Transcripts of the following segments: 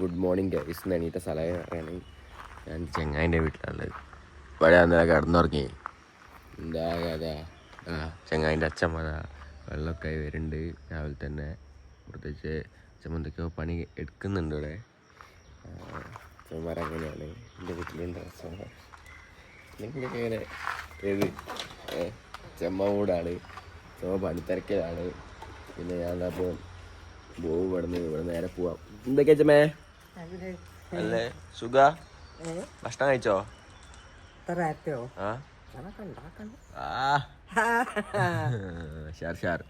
Good morning guys എണീറ്റ സ്ഥലമായി ഞാൻ ചെങ്ങായിന്റെ വീട്ടിലുള്ളത് പഴയ അന്നേരം കിടന്നുറങ്ങി. എന്താ കഥ? ആ ചെങ്ങായിന്റെ വന്ന വെള്ളമൊക്കെ ആയി വരുന്നുണ്ട്. രാവിലെ തന്നെ പ്രത്യേകിച്ച് അച്ഛൻ എന്തൊക്കെയോ പണി എടുക്കുന്നുണ്ട് ഇവിടെ. അച്ഛന്മാർ അങ്ങനെയാണ്. എന്റെ വീട്ടിലുണ്ട് അച്ഛന്മാർ നിങ്ങളൊക്കെ ഇങ്ങനെ ഏത് ചെമ്മ മൂടാണ്. ചെമ്മ പണിത്തിരക്കിലാണ്. പിന്നെ ഞാൻ അപ്പോൾ പോവും ഇവിടുന്ന് ഇവിടെ നേരെ പോവാം. എന്തൊക്കെയാ ചമ്മേ അല്ലേ? സുഖ? ഭക്ഷണം കഴിച്ചോ? ആ? ഷാർ ഷാർ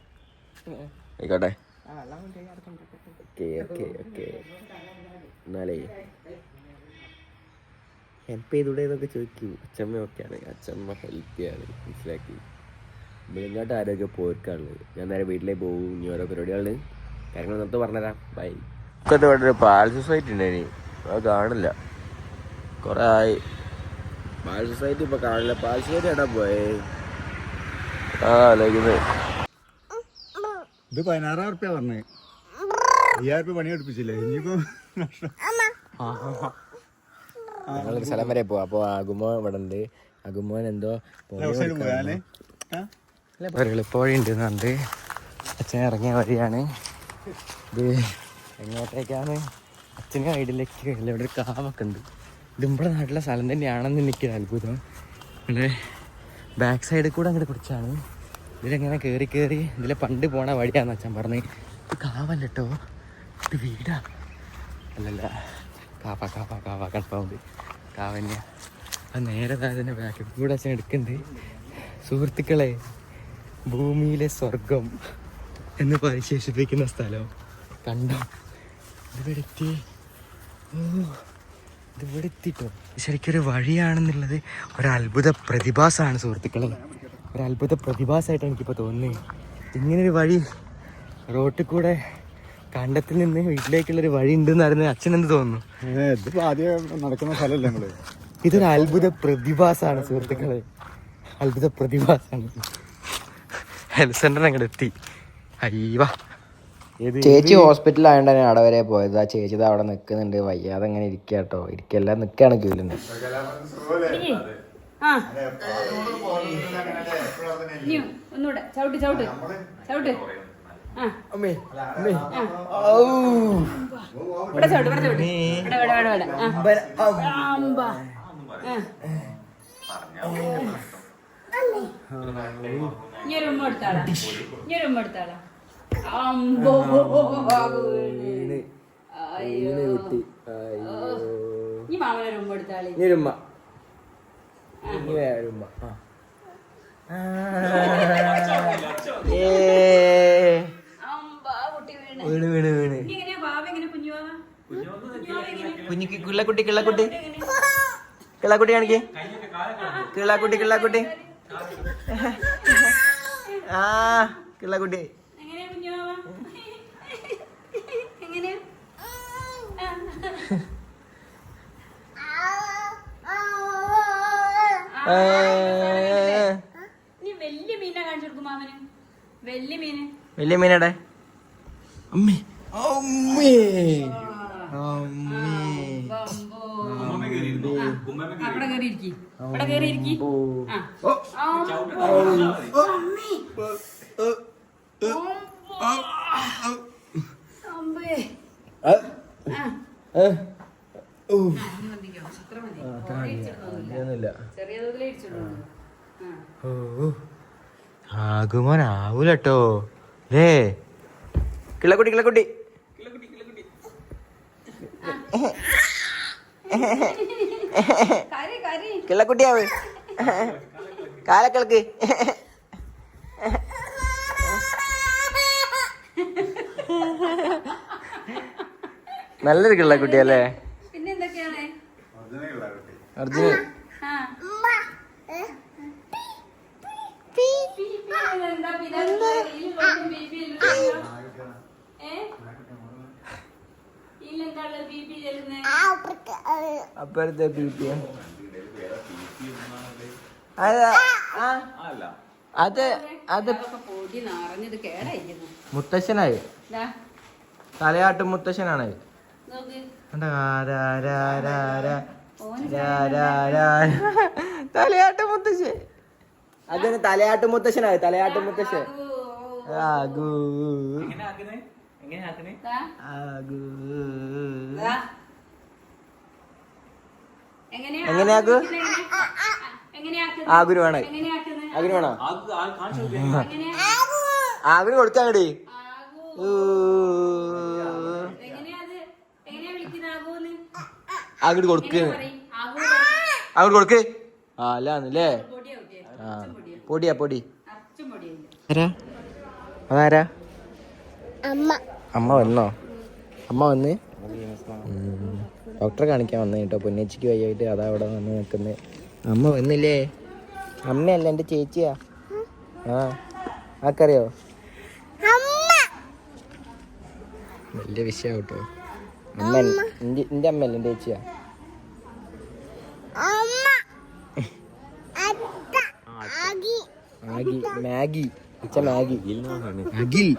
ആയിക്കോട്ടെ. Okay okay okay. എന്നാലേ ഹെൽപ്പ് ചെയ്തൂടെ എന്നൊക്കെ ചോദിക്കൂ. അച്ഛമ്മ ഒക്കെയാണ് അച്ഛമ്മ ഹെൽപ്പ് ചെയ്യാണ് മനസ്സിലാക്കി. വെളിങ്ങാട്ട് ആരോഗ്യം പോർക്കാണുള്ളത് ഞാൻ നേരെ വീട്ടിലേക്ക് പോകും ഇനി ഓരോ പരിപാടികളിൽ കാര്യങ്ങൾ നിർത്ത് പറഞ്ഞുതരാം. ബൈ ഇപ്പോഴത്തെ ഇവിടെ ഒരു പാൽ സൊസൈറ്റി ഉണ്ട് ഇനി. അത് കാണില്ല. കുറേ ആയി. പാൽ സൊസൈറ്റി ഇപ്പൊ കാണില്ല. പാൽ സൊസൈറ്റി എടാ പോയേ? ആ ആലോചിക്കുന്നത് ഇത് പതിനാറായിരം റുപ്യ പറഞ്ഞേ. അയ്യായിരം റുപ്യ പണി എടുപ്പിച്ചില്ലേ? ഇനിയിപ്പോ. ഞങ്ങളൊരു സ്ഥലം വരെ പോവാം. അപ്പോൾ അകുമോ ഇവിടെ ഉണ്ട്. അകുമോൻ എന്തോ ഒരു എളുപ്പവഴി ഉണ്ട് എന്നുണ്ട് അച്ഛൻ ഇറങ്ങിയ വഴിയാണ്. ഇത് എങ്ങോട്ടേക്കാണ്? അച്ഛന് ഐഡിലേക്ക് കഴിയില്ല ഇവിടെ ഒരു കാമൊക്കെ ഉണ്ട്. ഇത് നമ്മുടെ നാട്ടിലെ സ്ഥലം തന്നെയാണെന്ന് എനിക്ക് അത്ഭുതം. ഇവിടെ ബാക്ക് സൈഡിൽ കൂടെ അങ്ങോട്ട് കുറിച്ചാണ് ഇതിലെങ്ങനെ കയറി കയറി ഇതിലെ പണ്ട് പോണ വഴിയാന്ന് അച്ഛൻ പറഞ്ഞ്. ഇത് കാവല്ല കേട്ടോ ഇത് വീടാ. അല്ലല്ല. കാപ്പ കാപ്പ കാവ കൺഫൗണ്ട് കാവന്യ അത് നേരെ തന്നെ ബാക്കിൽ കൂടെ അച്ഛൻ എടുക്കുന്നുണ്ട്. സുഹൃത്തുക്കളെ ഭൂമിയിലെ സ്വർഗം എന്ന് പരിശേഷിപ്പിക്കുന്ന സ്ഥലം. കണ്ടോ? ഇവിടെ എത്തി. ഓ ഇതിവിടെ എത്തിട്ടോ. ശരിക്കൊരു വഴിയാണെന്നുള്ളത് ഒരത്ഭുത പ്രതിഭാസമാണ് സുഹൃത്തുക്കളെ. ഒരത്ഭുത പ്രതിഭാസമായിട്ട് എനിക്കിപ്പോൾ തോന്നുന്നത്. ഇങ്ങനൊരു വഴി റോട്ടിൽ കൂടെ കണ്ടത്തിൽ നിന്ന് വീട്ടിലേക്കുള്ളൊരു വഴി ഉണ്ടെന്ന് അച്ഛൻ എന്ന് തോന്നുന്നു ഇതിപ്പോ ആദ്യം നടക്കുന്ന സ്ഥലമല്ലേ നമ്മൾ ഇതൊരു അത്ഭുത പ്രതിഭാസമാണ് സുഹൃത്തുക്കളെ. അത്ഭുത പ്രതിഭാസമാണ്. ഹെൽത്ത് സെന്റർ അങ്ങോട്ട് എത്തി അയ്യവാ ചേച്ചി ഹോസ്പിറ്റലിൽ ആയതുകൊണ്ടാണ് അവിടെ വരെ പോയത് ആ ചേച്ചി അവിടെ നിൽക്കുന്നുണ്ട് വയ്യാതെ അങ്ങനെ ഇരിക്കുക കേട്ടോ ഇരിക്കല്ല നിൽക്കുകയാണ് ക്യൂലിന് ഒന്നുകൂടെ. ഇനി ഒരു ഉമ്മ എടുത്താളാ ഇനി ഒരു ഉമ്മ എടുത്താളാ അമ്പോ അയ്യോ ഈ മാമനൊരു ഉമ്മ എടുത്താളി നീരുമ്മ ഇനി വേറുമ്മ ആ അമ്പ കുട്ടി വീണ് വീണ് വീണ് വീണ് ഇനി എങ്ങനെയാ ബാബ എങ്ങനെ കുഞ്ഞു ബാബ കുഞ്ഞിക്ക് കിള്ളക്കുട്ടി കിള്ളക്കുട്ടി. കിള്ളക്കുട്ടി കാണിക്കേ. കിള്ളക്കുട്ടി കിള്ളക്കുട്ടി. ആ കിള്ളക്കുട്ടി വലിയ മീനടെ അമ്മേ അമ്മേ അമ്മേ ഇരിക്കി അവിടെ ഇരിക്കി. കുറേ ഇടിച്ചിട്ടൊന്നുമില്ല. ഇതൊന്നുമില്ല. ചെറിയ തോതിലേ ഇടിച്ചിട്ടുള്ളൂ ആ. ഓ. ആകുമോനാവൂല കേട്ടോ ലേ കിളക്കുട്ടി കിളക്കുട്ടി കിളക്കുട്ടി കരി കിള്ളക്കുട്ടിയാവ്. കാലക്കിളക്ക് നല്ലൊരു കിള്ളക്കുട്ടിയല്ലേ? പിന്നെ എന്തൊക്കെയാണ്? അർജുന ആ. പി, പി എന്താ പിന്നെ ഇതിൽ വെറും പി, പി ഇല്ലല്ലോ. ഏ? ഇതിലെന്താ ഉള്ളത്? പി, പി ചെല്ലുന്നെ? അപ്പുറത്തെ പി പി അതാ അത് മുത്തശ്ശനായി. തലയാട്ട് മുത്തശ്ശനാണ്. തലയാട്ട് മുത്തശ്ശൻ. അതിന് തലയാട്ട് മുത്തശ്ശനായി തലയാട്ട് മുത്തശ്ശൻ. ആകൂ ആകൂ ദാ. എങ്ങനെയാ എങ്ങനെയാക്കു? എങ്ങനെ? എങ്ങനെയാക്കുന്നത്? ആകുരു വേണോ എങ്ങനെയാക്കുന്നത്? ആകുരു വേണോ എങ്ങനെയാ? ആകുരു കൊടുക്കാൻ കടി ആകു. എങ്ങനെയാ അത്? എങ്ങനെയാ വിളിക്കുന്നത് ആകുന്ന്? അങ്ങോട്ട് കൊടുക്ക്. അങ്ങോട്ട് കൊടുക്ക്. ആ അല്ലാന്നല്ലേ. ആ പൊടിയാ. പൊടി. അച്ചും പൊടിയില്ല. ആരാ? അതാരാ? അമ്മ വന്നോ? അമ്മ വന്ന്. ഡോക്ടറെ കാണിക്കാൻ വന്നു കേട്ടോ. പൊന്നേച്ചിക്ക് വയ്യായിട്ട് അതാ അവിടെ വന്ന് നിൽക്കുന്നത് അമ്മ വന്നില്ലേ? അമ്മയല്ല എന്റെ ചേച്ചിയാ? ആ ആക്കറിയോ വലിയ വിഷയം കേട്ടോ അമ്മ. എന്റെ അമ്മയല്ല എന്റെ ചേച്ചിയാ? ആഗി മാഗി. ഇച്ച മാഗി. അഖിൽ.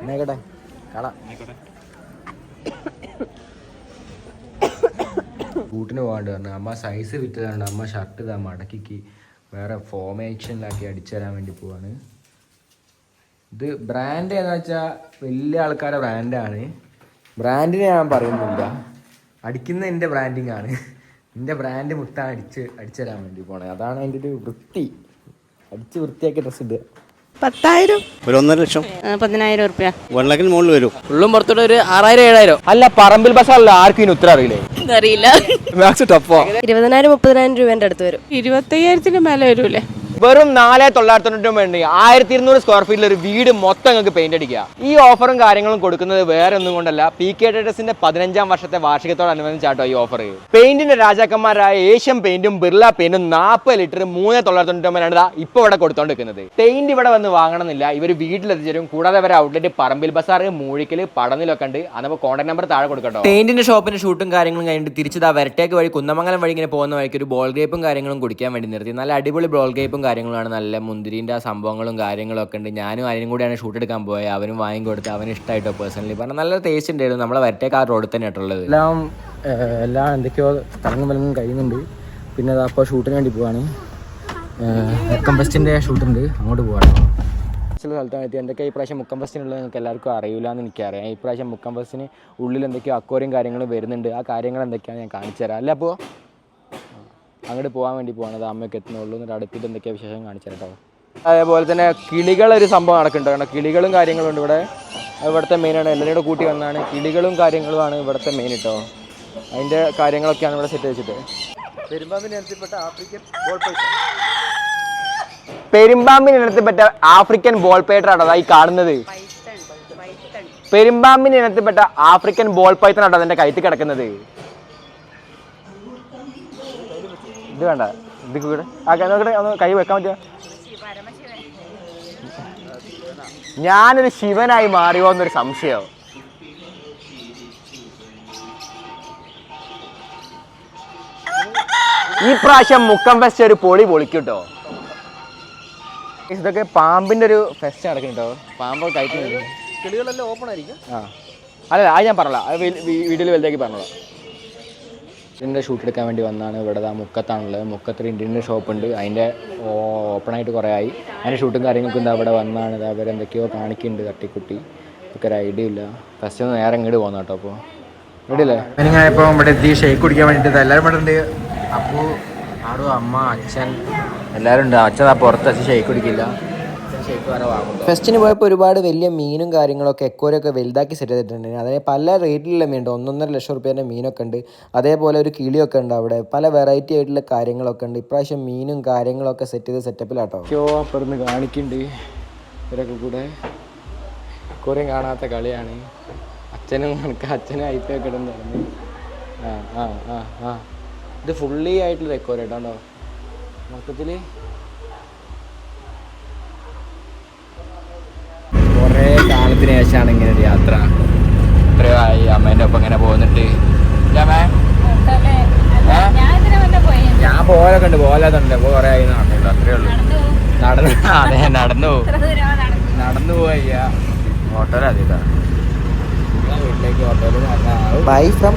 എന്നായിക്കോട്ടെ കള. ബൂട്ടിന് പോകാണ്ട് പറഞ്ഞു അമ്മ സൈസ് വിറ്റതാണ് അമ്മ ഷർട്ട് ഇതാ മടക്കിക്ക്. വേറെ ഫോമേഷനിലാക്കി അടിച്ചു തരാൻ വേണ്ടി പോവാണ്. ഇത് ബ്രാൻഡ് എന്ന് വെച്ചാൽ വലിയ ആൾക്കാരുടെ ബ്രാൻഡാണ് ബ്രാൻഡിനെ ഞാൻ പറയുന്നില്ല. അടിക്കുന്ന എന്റെ ബ്രാൻഡിങ് ആണ്. എന്റെ ബ്രാൻഡ് മുട്ട അടിച്ച് അടിച്ചു തരാൻ വേണ്ടി പോണേ. അതാണ് അതിന്റെ ഒരു വൃത്തി. അടിച്ച് വൃത്തിയാക്കി ഡ്രസ്സ് ഇടുക. പത്തായിരം? ഒരു ഒന്നര ലക്ഷം. പതിനായിരം ഉറുപ്യ വൺ ലാഖിന് മുകളിൽ വരും. ഉള്ളും പുറത്തോട്ട് ഒരു ആറായിരം ഏഴായിരം. അല്ല പറമ്പിൽ ബസ്സാണല്ലോ ആർക്കും ഇനി ഉത്തരം അറിയില്ലേ? അറിയില്ല മാക്സ് ടപ്പോ ഇരുപതിനായിരം മുപ്പതിനായിരം രൂപേന്റെ അടുത്ത് വരും. ഇരുപത്തയ്യായിരത്തിന് മേലെ വരൂലേ? വെറും നാല് തൊള്ളായിരത്തി തൊണ്ണൂറ്റി വേണ്ടി ആയിരത്തി ഇരുന്നൂറ് സ്ക്വയർ ഫീറ്റിൽ ഒരു വീട് മൊത്തം നിങ്ങൾക്ക് പെയിന്റ് അടിക്കുക. ഈ ഓഫറും കാര്യങ്ങളും കൊടുക്കുന്നത് വേറെ ഒന്നും കൊണ്ടല്ല പി കെ ട്രേഡേഴ്സിന്റെ പതിനഞ്ചാം വർഷത്തെ വാർഷികത്തോടനുബന്ധിച്ചാട്ടോ ഈ ഓഫർ പെയിന്റിന്റെ രാജാക്കന്മാരായ ഏഷ്യൻ പെയിന്റും ബിർള പെയിന്റും നാൽപ്പത് ലിറ്റർ മൂന്ന് തൊള്ളായിരത്തി തൊണ്ണൂറ്റി ഇപ്പോൾ ഇപ്പൊ ഇവിടെ കൊടുത്തോണ്ടിരിക്കുന്നത്. പെയിന്റ് ഇവിടെ വന്ന് വാങ്ങണമെന്നില്ല ഇവർ വീട്ടിലെത്തിച്ചേരും. കൂടാതെ അവരെ ഔട്ട്ലെറ്റ് പറമ്പിൽ ബസാർ മൂഴിക്കൽ പടനിലൊക്കെ ഉണ്ട്. അതിപ്പോ കോൺടാക്ട് നമ്പർ താഴെ കൊടുക്കട്ടോ. പെയിന്റിന്റെ ഷോപ്പിന്റെ ഷൂട്ടും കാര്യങ്ങളും കഴിഞ്ഞിട്ട് തിരിച്ചതാ വരട്ടേക്ക് വഴി കുന്നമംഗലം വഴി ഇങ്ങനെ പോകുന്ന വഴിക്ക് ഒരു ബോൾ ഗ്രേപ്പും കാര്യങ്ങളും കുടിക്കാൻ വേണ്ടി നിർത്തി. നല്ല അടിപൊളി ബോൾ ഗ്രേപ്പും കാര്യങ്ങളാണ്. നല്ല മുന്തിരിന്റെ ആ സംഭവങ്ങളും കാര്യങ്ങളൊക്കെ ഉണ്ട്. ഞാനും അതിനും കൂടിയാണ് ഷൂട്ട് എടുക്കാൻ പോയത് അവനും വാങ്ങി കൊടുത്ത് അവന് ഇഷ്ടമായിട്ടോ പേഴ്സണലി പറഞ്ഞാൽ നല്ല ടേസ്റ്റ് ഉണ്ടായിരുന്നു. നമ്മളെ വരട്ടേക്ക് ആ റോഡിൽ തന്നെ ആയിട്ടുള്ളത് എല്ലാം എല്ലാം എന്തൊക്കെയോ തലങ്ങും വിലങ്ങും കഴിയുന്നുണ്ട്. പിന്നെ അപ്പോൾ ഷൂട്ടിന് വേണ്ടി പോവാണ്. മുക്കം ഫെസ്റ്റിന്റെ ഷൂട്ടുണ്ട് അങ്ങോട്ട് പോവാണ്. ചില സ്ഥലത്താണ് എത്തി എന്തൊക്കെ ഈ പ്രാവശ്യം മുക്കം നിങ്ങൾക്ക് എല്ലാവർക്കും അറിയില്ല എന്ന് എനിക്കറിയാം. ഈ പ്രാവശ്യം മുക്കം ഫെസ്റ്റിന് ഉള്ളിൽ എന്തൊക്കെയോ അക്വറിയും കാര്യങ്ങളും വരുന്നുണ്ട്. ആ കാര്യങ്ങൾ എന്തൊക്കെയാണ് ഞാൻ കാണിച്ചു തരാം. അല്ല അപ്പോൾ അങ്ങോട്ട് പോകാൻ വേണ്ടി പോകണത് അമ്മയൊക്കെ എത്തുന്നുള്ളൂ. എന്നിട്ട് അടുത്തിട്ട് എന്തൊക്കെയാണ് വിശേഷം കാണിച്ചിട്ടോ അതേപോലെ തന്നെ കിളികളൊരു സംഭവം നടക്കുന്നുണ്ട് കാരണം കിളികളും കാര്യങ്ങളും ഉണ്ട് ഇവിടെ. ഇവിടുത്തെ മെയിനാണ് എല്ലാവരും കൂടെ കൂട്ടി വന്നാണ് കിളികളും കാര്യങ്ങളുമാണ് ഇവിടുത്തെ മെയിൻ കേട്ടോ. അതിന്റെ കാര്യങ്ങളൊക്കെയാണ് ഇവിടെ സെറ്റ് വെച്ചിട്ട് പെരുമ്പാമ്പിനിനത്തിൽപ്പെട്ട ആഫ്രിക്കൻ ബോൾ പെരുമ്പാമ്പിനിനത്തിൽപ്പെട്ട ആഫ്രിക്കൻ ബോൾ പേറ്റർ ആണോ അതായി കാണുന്നത്? പെരുമ്പാമ്പിന് ഇനത്തിൽപ്പെട്ട ആഫ്രിക്കൻ ബോൾ പൈത്തനാണ് അതിന്റെ കയറ്റി കിടക്കുന്നത്? ഇത് വേണ്ട. ഇത് കൂടെ. ആ കൈ നോക്കട്ടെ. ഒന്ന് കൈ വെക്കാൻ പറ്റുമോ? ഞാനൊരു ശിവനായി മാറിയോ എന്നൊരു സംശയം. ഈ പ്രാവശ്യം മുക്കം ഫെസ്റ്റ് ഒരു പൊളി പൊളിക്കൂട്ടോ. ഇതൊക്കെ പാമ്പിന്റെ ഒരു ഫെസ്റ്റ് നടക്കുന്നുണ്ടോ? പാമ്പ് കഴിക്കുന്നുണ്ട് കിളികളെല്ലാം ഓപ്പൺ ആയിരിക്കും. ആ. അല്ല അത് ഞാൻ പറഞ്ഞോളാം. അത് വീട്ടിൽ വലുതാക്കി പറഞ്ഞതാ ഇതിന്റെ ഷൂട്ട് എടുക്കാൻ വേണ്ടി വന്നാണ്. ഇവിടെ ആ മുക്കത്താണുള്ളത്. മുക്കത്തൊരു ഷോപ്പ് ഉണ്ട്. അതിന്റെ ഓപ്പണായിട്ട് കുറേ ആയി അതിന്റെ ഷൂട്ടും കാര്യങ്ങൾക്കും എന്താ ഇവിടെ വന്നാണ്. ഇതാ അവർ എന്തൊക്കെയോ കാണിക്കുന്നുണ്ട് തട്ടിക്കുട്ടി. ഒക്കെ ഒരു ഐഡിയ ഇല്ല. ഫസ്റ്റ് ഒന്ന് നേരെ ഇങ്ങോട്ട് പോകുന്ന കേട്ടോ അപ്പോൾ ഇവിടെയല്ലേ ഇപ്പോൾ ഇവിടെ എത്തി ഷേക്ക് കുടിക്കാൻ വേണ്ടിയിട്ട് എല്ലാവരും ഇവിടെ ഉണ്ട്. അപ്പോൾ ആടും അമ്മ അച്ഛൻ എല്ലാവരും ഉണ്ട്. അച്ഛൻ ആ പുറത്ത് അച്ഛൻ ഷേക്ക് കുടിക്കില്ല. വാങ്ങും ഫെസ്റ്റിന് പോയപ്പോൾ ഒരുപാട് വലിയ മീനും കാര്യങ്ങളൊക്കെ എക്കോരൊക്കെ വലുതാക്കി സെറ്റ് ചെയ്തിട്ടുണ്ട്. അതിന് പല റേറ്റിലുള്ള മീനുണ്ട്. ഒന്നൊന്നര ലക്ഷം റുപ്യേന്റെ മീനൊക്കെ ഉണ്ട്. അതേപോലെ ഒരു കിളിയൊക്കെ ഉണ്ട് അവിടെ. പല വെറൈറ്റി ആയിട്ടുള്ള കാര്യങ്ങളൊക്കെ ഉണ്ട്. ഇപ്രാവശ്യം മീനും കാര്യങ്ങളൊക്കെ സെറ്റ് ചെയ്ത് സെറ്റപ്പിലാട്ടോ ഷോ അപ്പുറന്ന് കാണിക്കുന്നുണ്ട് ഇവരൊക്കെ കൂടെ കുറേ കാണാത്ത കളിയാണ്. അച്ഛനും കണക്ക് അച്ഛനും ഐ പി ഒക്കെ ഇടുന്നു പറഞ്ഞു ആ ആ ആ ആ. ഇത് ഫുള്ളി ആയിട്ടുള്ള റെക്കോർഡ് ആണോ മൊത്തത്തിൽ വർഷത്തിന് ശേഷമാണ് ഇങ്ങനെ ഒരു യാത്ര. എത്രയോ ആയി അമ്മേന്റെ ഒപ്പം ഇങ്ങനെ പോകുന്നുണ്ട്. ഞാൻ പോലൊക്കെ ഉണ്ട്. പോലതുണ്ട് ഇപ്പോൾ കുറേ ആയി നടന്നില്ല അത്രേ ഉള്ളൂ. നടന്നു അതെ നടന്നു നടന്നു പോയ ഓട്ടോയിലധികം വീട്ടിലേക്ക് ഓട്ടോയിൽ ബൈ ഫ്രം